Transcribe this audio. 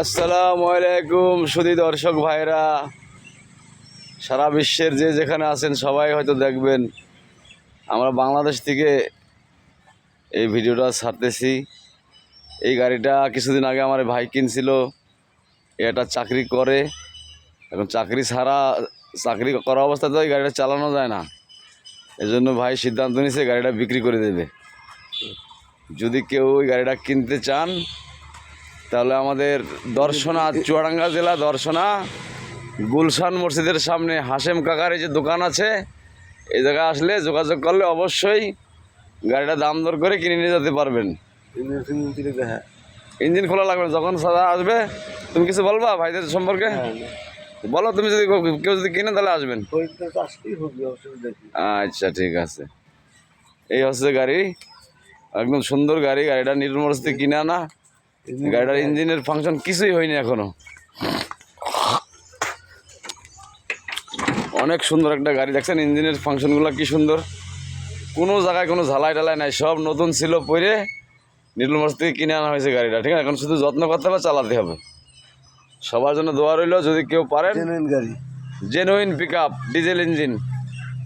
আসসালামু আলাইকুম সুদী দর্শক ভাইরা। সারা বিশ্বের যে যেখানে আছেন সবাই হয়তো দেখবেন, আমরা বাংলাদেশ থেকে এই ভিডিওটা ছাড়তেছি। এই গাড়িটা কিছুদিন আগে আমার ভাই কিনছিল, এটা চাকরি করে। এখন চাকরি ছাড়া, চাকরি করা অবস্থাতে এই গাড়িটা চালানো যায় না। এজন্য ভাই সিদ্ধান্ত নিয়েছে গাড়িটা বিক্রি করে দেবে। যদি কেউ ওই গাড়িটা কিনতে চান তাহলে আমাদের দর্শনা চুয়াডাঙ্গা জেলা দর্শনা গুলশান মসজিদের সামনে হাশেম কাকার এই যে দোকান আছে এই জায়গায় আসলে যোগাযোগ করলে অবশ্যই গাড়িটা দাম দর করে কিনে নিয়ে যেতে পারবেন। ইঞ্জিন খোলা লাগবে না। যখন সাদা আসবে তুমি কিছু বলবা ভাইদের সম্পর্কে? বলো তুমি যদি কেউ- যদি কিনে তাহলে আসবেন। আচ্ছা ঠিক আছে। এই হচ্ছে গাড়ি একদম সুন্দর গাড়ি গাড়িটা নির্মল কিনে আনা। গাড়িটার ইঞ্জিনের ফাংশন কিছুই হয়নি এখনও। অনেক সুন্দর একটা গাড়ি দেখছেন ইঞ্জিনের ফাংশনগুলো কি সুন্দর? কোনো জায়গায় কোনো ঝালাই টালাই নাই সব নতুন ছিল পরে নির্মল মোড় থেকে কিনে আনা হয়েছে গাড়িটা ঠিক আছে? এখন শুধু যত্ন করতে হবে চালাতে হবে। সবার জন্য দোয়া রইল যদি কেউ পারেন। গাড়ি। Genuine pick up diesel engine